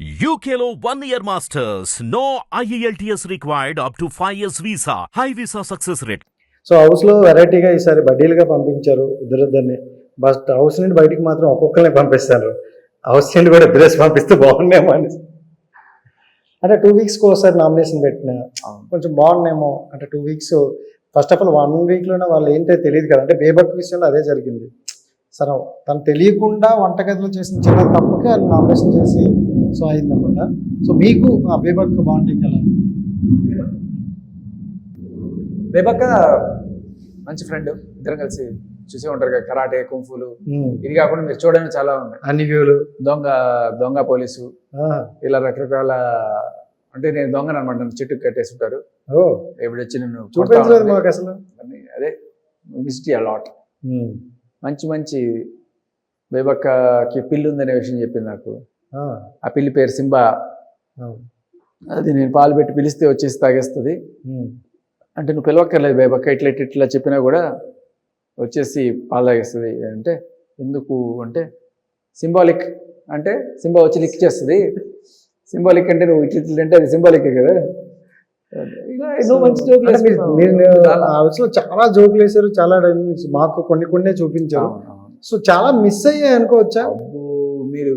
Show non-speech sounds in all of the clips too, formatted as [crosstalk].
UKLO one year masters. No E IELTS required up to 5 years visa. High visa success rate. So హౌస్లో వెరైటీగా ఈసారి బడ్డీలుగా పంపించారు ఇద్దరిద్దరిని but house నుండి బయటికి మాత్రం ఒక్కొక్కరిని పంపిస్తారు హౌస్ నుండి కూడా డ్రెస్ పంపిస్తే బాగున్నాయేమో అని అంటే టూ వీక్స్కి ఒకసారి నామినేషన్ పెట్టిన కొంచెం బాగున్నాయేమో అంటే two weeks first of all one వీక్లోనే వాళ్ళు ఏంటో తెలియదు కదా అంటే బేబక్ విషయంలో అదే జరిగింది సరే తను తెలియకుండా వంటగదిలో చేసిన చిన్న తప్పుకి వాళ్ళు నామినేషన్ చేసి సో అయిందన్నమాట. సో మీకు ఆ బేబక్ బాండింగ్ ఎలా? బేబక్క మంచి ఫ్రెండ్ ఇద్దరం కలిసి చూసే ఉంటారు కదా కరాటే కుంఫులు. ఇది కాకుండా మీరు చూడడానికి చాలా ఉన్నాయి. అన్ని వ్యూలు. దొంగ దొంగ పోలీసు. ఇలా రకరకాల అంటే నేను దొంగను అనమాట నన్ను చెట్టుకు కట్టేసి ఉంటారు ఎప్పుడు వచ్చి నేను చూపించలేదు అసలు. అదే మిస్టీ అలాట్. మంచి మంచి బేబక్కకి పిల్లి ఉందనే విషయం చెప్పింది నాకు. ఆ, పిల్లి పేరు సింబా. అది నేను పాలు పెట్టి పిలిస్తే వచ్చేసి తాగేస్తుంది. అంటే నువ్వు పిలవక్కర్లేదు బేబక్క ఇట్లా ఇట్లా ఇట్లా చెప్పినా కూడా వచ్చేసి పాలు తాగేస్తుంది అంటే ఎందుకు అంటే సింబాలిక్ అంటే సింబా వచ్చి లిక్ చేస్తుంది సింబాలిక్ అంటే నువ్వు ఇట్లా ఇట్లా అంటే అది సింబాలిక్ కదా చాలా. జోకులు వేశారు చాలా మాకు కొన్ని కొన్ని చూపించారు. సో చాలా మిస్ అయ్యాయి అనుకోవచ్చా మీరు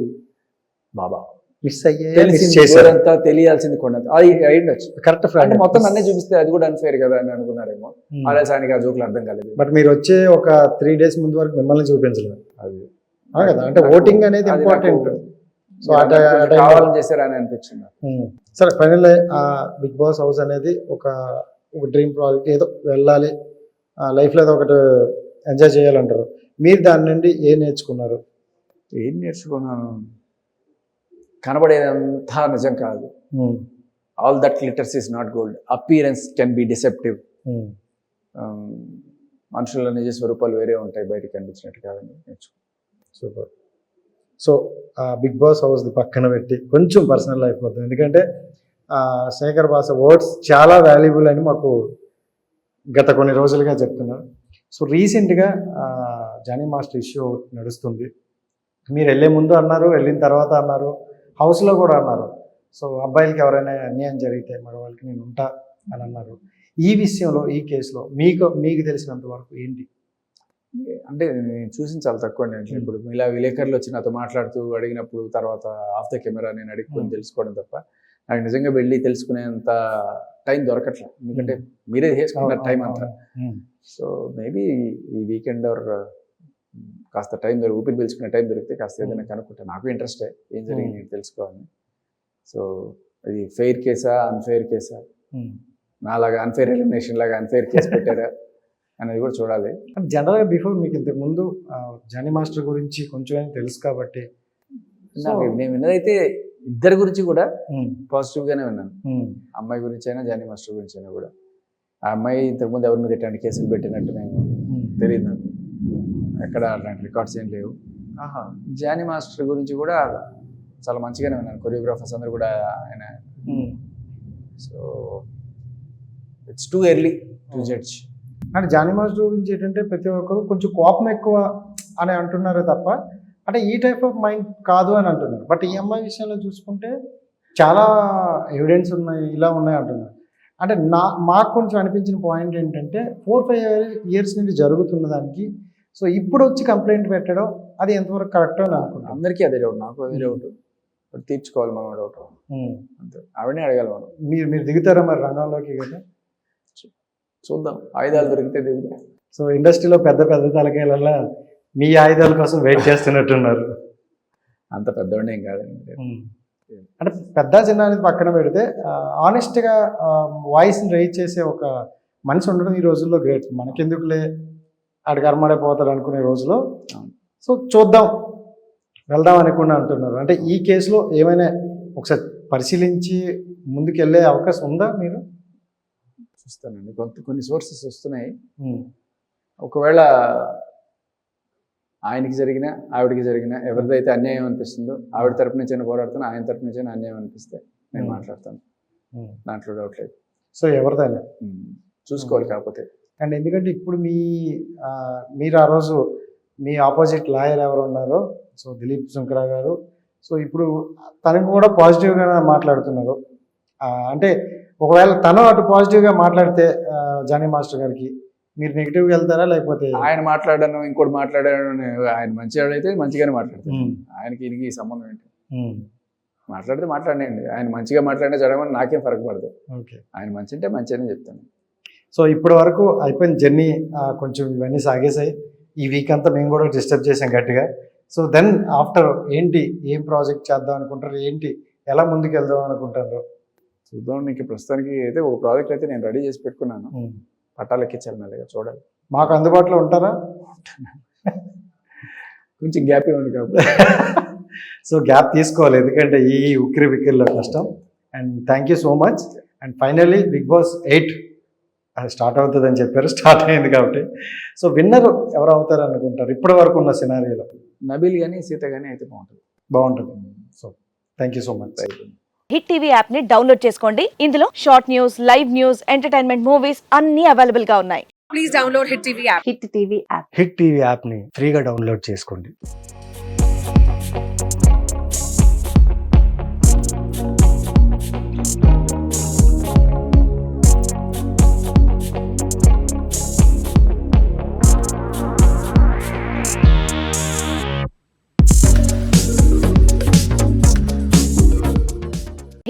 బాబా. మిస్ అయ్యే మిస్ చేశారు. ఊరంతా తెలియాల్సింది కొండంత అది అయి ఉండొచ్చు కరెక్ట్ అంటే మొత్తం నన్నే చూపిస్తే అది కూడా అన్ఫేర్ కదా అని అనుకున్నారేమో. ఆలస్యానికి ఆ జోకులు అర్థం కాలేదు. బట్ మీరు వచ్చే ఒక త్రీ డేస్ ముందు వరకు మిమ్మల్ని చూపించలేదు. అది. కదా? అంటే ఓటింగ్ అనేది ఇంపార్టెంట్ సో కావాలని చేశారని అనిపించింది నాకు. ఉమ్. సరే ఫైనల్ ఆ బిగ్ బాస్ హౌస్ అనేది ఒక ఒక డ్రీమ్ ప్రాజెక్ట్ ఏదో వెళ్ళాలి. లైఫ్లో ఏదో ఒకటి ఎంజాయ్ చేయాలంటారు. మీరు దాని నుండి ఏం నేర్చుకున్నారు? ఏం నేర్చుకున్నాను? కనబడేదంతా నిజం కాదు. All that glitters is not gold appearance can be deceptive. మనుషుల నిజ స్వరూపాలు వేరే ఉంటాయి బయటకు కనిపించినట్టు కాదని నేర్చుకున్నాను సూపర్ సో ఆ బిగ్ బాస్ హౌస్ పక్కన పెట్టి కొంచెం పర్సనల్ వద్దాం ఎందుకంటే ఆ, శేఖర్ బాస వర్డ్స్ చాలా వాల్యుబుల్ అని మాకు గత కొన్ని రోజులుగా చెప్తున్నారు సో రీసెంట్గా జానీ మాస్టర్ ఇష్యూ నడుస్తుంది. మీరు వెళ్ళే ముందు అన్నారు వెళ్ళిన తర్వాత అన్నారు. హౌస్లో కూడా అన్నారు. సో అబ్బాయిలకి ఎవరైనా అన్యాయం జరిగితే మగవాళ్ళకి నేను ఉంటా అని అన్నారు. ఈ విషయంలో ఈ కేసులో మీకు మీకు తెలిసినంత వరకు ఏంటి? అంటే నేను చూసిన చాలా తక్కువ నేను. ఇప్పుడు ఇలా విలేకరులు వచ్చి నాతో మాట్లాడుతూ అడిగినప్పుడు తర్వాత ఆఫ్ ద కెమెరా నేను అడుగుకొని. తెలుసుకోవడం తప్ప నాకు నిజంగా వెళ్ళి తెలుసుకునేంత టైం దొరకట్లేదు ఎందుకంటే మీరే చేసుకున్నారు టైం అంతా. సో మేబీ ఈ వీకెండ్ ఆర్ కాస్త టైం దొరికి ఊపిరి పీల్చుకునే టైం దొరికితే కాస్త ఏదైనా కనుక్కుంటా నాకు ఇంట్రెస్టే. ఏం జరిగింది నేను తెలుసుకోవాలని సో ఇది ఫెయిర్ కేసా అన్ఫెయిర్ కేసా. నాలాగా అన్ఫెయిర్ ఎలిమినేషన్ లాగా అన్ఫెయిర్ కేసు పెట్టారా అనేది కూడా చూడాలి. జనరల్గా బిఫోర్ మీకు ఇంతకు ముందు జానీ మాస్టర్ గురించి కొంచెం తెలుసు కాబట్టి. నేను విన్నదైతే ఇద్దరి గురించి కూడా ఉమ్, పాజిటివ్ గానే విన్నాను. అమ్మాయి గురించి అయినా జానీ మాస్టర్ గురించి అయినా కూడా. ఆ అమ్మాయి ఇంతకుముందు ఎవరి మీద ఎట్లాంటి కేసులు పెట్టినట్టు నేను. తెలియదు నాకు. ఎక్కడ అలాంటి రికార్డ్స్ ఏం లేవు. ఆహా. జానీ మాస్టర్ గురించి కూడా చాలా మంచిగానే విన్నాను. కొరియోగ్రాఫర్స్ అందరు కూడా ఆయన. So it's too early to judge అంటే జానీ మాస్టర్ గురించి ఏంటంటే ప్రతి ఒక్కరు కొంచెం కోపం ఎక్కువ అని అంటున్నారు తప్ప అంటే ఈ టైప్ ఆఫ్ మైండ్ కాదు అని అంటున్నారు. బట్ ఈ అమ్మాయి విషయంలో చూసుకుంటే చాలా ఎవిడెన్స్ ఉన్నాయి ఇలా ఉన్నాయి అంటున్నారు. అంటే నా మాకు కొంచెం అనిపించిన పాయింట్ ఏంటంటే ఫోర్ ఫైవ్ ఇయర్స్ నుండి జరుగుతున్న దానికి సో ఇప్పుడు వచ్చి కంప్లైంట్ పెట్టడం అది ఎంతవరకు కరెక్ట్ అని అనుకుంటాను అందరికీ అదే డౌట్ నాకు అదే డౌట్ బట్ తీర్చుకోవాలి మనం డౌట్. అంతే. ఆవిడనే అడగాలి మనం. మీరు మీరు దిగుతారా మరి రంగంలోకి కదా చూద్దాం. ఆయుధాలు దొరికితే దిగుతాం సో ఇండస్ట్రీలో పెద్ద పెద్ద తలకాయలల్లా మీ ఆయుధాల కోసం వెయిట్ చేస్తున్నట్టున్నారు. అంత పెద్దవాడిని ఏం కాదండి అంటే పెద్ద చిన్న అనేది పక్కన పెడితే ఆనెస్ట్గా వాయిస్ని రైజ్ చేసే ఒక మనిషి ఉండడం ఈ రోజుల్లో గ్రేట్ మనకెందుకులే? ఆడికి అరమడే పోతాడు అనుకునే రోజులో. సో చూద్దాం వెళ్దాం అనుకుని అంటున్నారు అంటే ఈ కేసులో ఏమైనా ఒకసారి పరిశీలించి ముందుకు వెళ్ళే అవకాశం ఉందా మీరు చూస్తానండి కొంత కొన్ని సోర్సెస్ వస్తున్నాయి. ఒకవేళ ఆయనకి జరిగిన ఆవిడకి జరిగిన ఎవరిదైతే అన్యాయం అనిపిస్తుందో ఆవిడ తరపు నుంచి అయినా పోరాడుతాను ఆయన తరపు నుంచి అయినా అన్యాయం అనిపిస్తే నేను. మాట్లాడతాను. దాంట్లో డౌట్ లేదు సో ఎవరిదైనా. చూసుకోవాలి కాకపోతే అండ్ ఎందుకంటే ఇప్పుడు మీ మీరు ఆ రోజు మీ ఆపోజిట్ లాయర్ ఎవరు ఉన్నారో సో దిలీప్ శంకరా గారు సో ఇప్పుడు తనకు కూడా పాజిటివ్గా మాట్లాడుతున్నారు. అంటే ఒకవేళ తను అటు పాజిటివ్గా మాట్లాడితే జానీ మాస్టర్ గారికి మీరు నెగిటివ్గా వెళ్తారా లేకపోతే? ఆయన మాట్లాడాను ఇంకోటి మాట్లాడాను ఆయన మంచిగా అయితే మంచిగానే మాట్లాడతారు ఉమ్, ఆయనకి ఇది సంబంధం ఏంటి? మాట్లాడితే మాట్లాడండి ఆయన మంచిగా మాట్లాడినా జరగమని నాకేం ఫరక పడదు. ఓకే. ఆయన మంచి అంటే మంచి అని చెప్తాను. సో ఇప్పటి వరకు అయిపోయిన జర్నీ కొంచెం ఇవన్నీ సాగేసాయి ఈ వీక్ అంతా మేము కూడా డిస్టర్బ్ చేసాం గట్టిగా. సో దెన్ ఆఫ్టర్ ఏంటి ఏం ప్రాజెక్ట్ చేద్దాం అనుకుంటారు ఏంటి ఎలా ముందుకు వెళ్దాం అనుకుంటారు చూద్దాం నీకు ప్రస్తుతానికి అయితే ఒక ప్రాజెక్ట్ అయితే నేను రెడీ చేసి పెట్టుకున్నాను. పట్టాలు ఎక్కించాలి మెల్లగా చూడాలి. మాకు అందుబాటులో ఉంటారా? కొంచెం గ్యాప్ ఇవ్వండి కాబట్టి. [laughs] సో గ్యాప్ తీసుకోవాలి ఎందుకంటే ఈ ఉక్కిరి బిక్కిరిలో కష్టం. And thank you so much and finally Bigg Boss eight అది స్టార్ట్ అవుతుంది అని చెప్పారు స్టార్ట్ అయింది కాబట్టి. సో విన్నర్ ఎవరు అవుతారు అనుకుంటారు? ఇప్పటి వరకు ఉన్న సినారియోలో. నబీల్ కానీ సీత కానీ అయితే బాగుంటుంది. బాగుంటుంది. So thank you so much Hit TV యాప్ని డౌన్లోడ్ చేసుకోండి. ఇందులో short news live news entertainment movies అన్ని అవైలబుల్గా ఉన్నాయి. Please download Hit TV app. Hit TV app. Hit TV యాప్ని ఫ్రీగా డౌన్లోడ్ చేసుకోండి.